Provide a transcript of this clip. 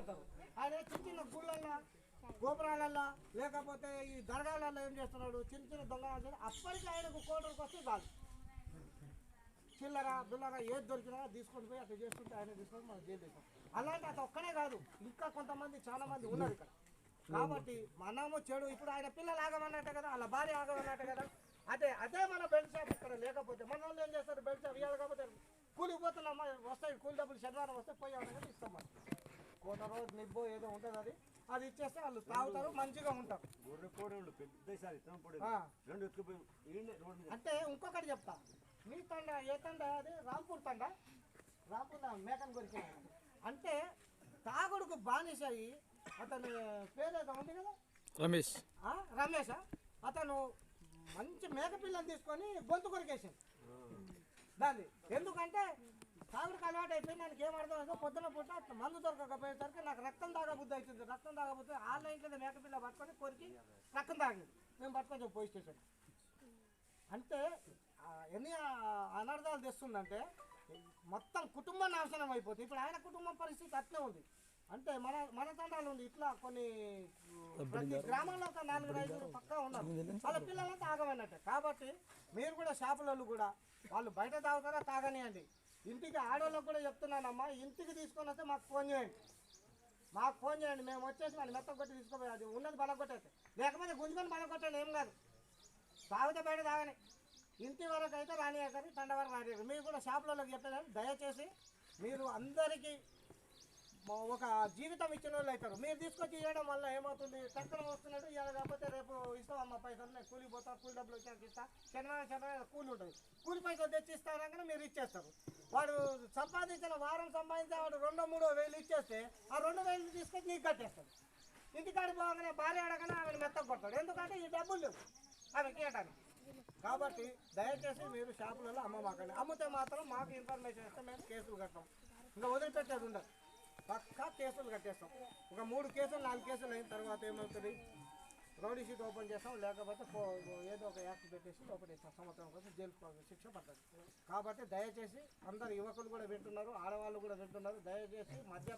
పడతారు ఆయన చిన్న చిన్న గుళ్ళల్లో గోపురాలల్లో లేకపోతే ఈ దర్గాలలో ఏం చేస్తున్నాడు? చిన్న చిన్న దొంగ అప్పటికి ఆయనకు కోటలకు వస్తే కాదు చిల్లర దుల్లర ఏది దొరికినా తీసుకొని పోయి అట్లా చేసుకుంటే ఆయన తీసుకొని మనం జైలు అలాంటి అతను ఒక్కనే కాదు ఇంకా కొంతమంది చాలా మంది ఉన్నారు ఇక్కడ. కాబట్టి మనము చెడు ఇప్పుడు ఆయన పిల్లలు ఆగమన్నట్టే కదా వాళ్ళ భార్య ఆగమన్నట్టే కదా. అదే అదే మన బెల్ట్ షాప్ ఇక్కడ లేకపోతే మన వాళ్ళు ఏం చేస్తారు? బెల్ట్ షాప్ ఇవ్వాలి కాకపోతే కూలికి వస్తాయి కూలి డబ్బులు శనివారం వస్తే పోయి ఇస్తాం మనం కోట రోజు నిబ్బో ఏదో ఉంటుంది అది. అది ఇచ్చేస్తే వాళ్ళు తాగుతారు మంచిగా ఉంటారు. గొర్రె కోడళ్ళు పెద్దసారి. రెండు అంటే ఇంకొకటి చెప్తా. మీ తండ ఏ తండ అది? రాంపూర్ తండ. రాంపూర్ మేకన్ కొరికి. అంటే తాగుడుకు బానిస అయ్యి అతని పేరు ఏదో ఉంది కదా? రమేష్. ఆ, రమేష్? అతను మంచి మేకపిల్లని తీసుకొని గొంతు కొరికేసింది దాన్ని. ఎందుకంటే తాగుడికి అలవాటు అయిపోయింది దానికి ఏం అర్థం అయితే పొద్దున పూట అట్లా మందు దొరకకపోయేసరికి నాకు రక్తం తాగబుద్ధి అవుతుంది. రక్తం తాగబుద్ధి ఆన్లైన్ ఇంట్లో మేకపిల్ల పట్టుకొని కొరికి రక్తం తాగింది. మేము పట్టుకొని పోలీస్ స్టేషన్ అంటే ఎన్ని అనర్థాలు తెస్తుందంటే మొత్తం కుటుంబం నాశనం అయిపోతుంది. ఇప్పుడు ఆయన కుటుంబం పరిస్థితి అట్లే ఉంది. అంటే మన మన తండాలు ఉంది. ఇట్లా కొన్ని ప్రతి గ్రామంలో ఒక నాలుగు ఐదు పక్కా ఉన్నారు. వాళ్ళ పిల్లలంతా ఆగమన్నట్టే. కాబట్టి మీరు కూడా షాపులలో కూడా వాళ్ళు బయట తాగుతారా తాగనియండి. ఇంటికి ఆడవాళ్ళకు కూడా చెప్తున్నానమ్మా ఇంటికి తీసుకొని వస్తే మాకు ఫోన్ చేయండి. మాకు ఫోన్ చేయండి మేము వచ్చేసి వాళ్ళు మెత్త కొట్టి తీసుకోపోయి అది ఉన్నది బలగొట్టేస్తే లేకపోతే గుంజుకొని బలగొట్టండి ఏం కాదు. తాగితే బయట తాగని. ఇంటి వరకు అయితే రానియకని తండ వరకు రానియకరు మీరు కూడా షాపులలోకి చెప్పేదాన్ని దయచేసి మీరు అందరికీ ఒక జీవితం ఇచ్చిన వాళ్ళు అవుతారు మీరు తీసుకొచ్చి ఇవ్వడం వల్ల ఏమవుతుంది? చక్కన వస్తున్నట్టు ఇవాళ కాకపోతే రేపు ఇస్తామమ్మ పైసలు నేను కూలి పోతా కూలి డబ్బులు వచ్చాక ఇస్తా. శనివారం శనివారం కూలి ఉంటుంది. కూలి పైసలు తెచ్చి ఇస్తానగానే మీరు ఇచ్చేస్తారు. వాడు సంపాదించిన వారం సంపాదించే వాడు రెండో మూడో వేలు ఇచ్చేస్తే ఆ రెండు వేలు తీసుకొచ్చి నీకు కట్టేస్తాడు. ఇంటికాడి పోగానే భార్య అడగనే ఆమెను మెత్తకు కొడతాడు. ఎందుకంటే ఈ డబ్బులు లేవు ఆమెకి ఇవ్వటానికి కాబట్టి దయచేసి మీరు షాపులలో అమ్మమాకండి అమ్మితే మాత్రం మాకు ఇన్ఫర్మేషన్ ఇస్తే మేము కేసులు కట్టాం. ఇంకా వదిలిపెట్టేది ఉండదు. పక్కా కేసులు కట్టేస్తాం. ఒక మూడు కేసులు నాలుగు కేసులు అయిన తర్వాత ఏమవుతుంది? రౌడీ షీట్ ఓపెన్ చేస్తాం లేకపోతే ఏదో ఒక యాక్ట్ పెట్టేసి ఓపెన్ చేస్తాం సంవత్సరం కోసం జైలు శిక్ష పడ్డది. కాబట్టి దయచేసి అందరు యువకులు కూడా వింటున్నారు ఆడవాళ్ళు కూడా వింటున్నారు. దయచేసి మధ్య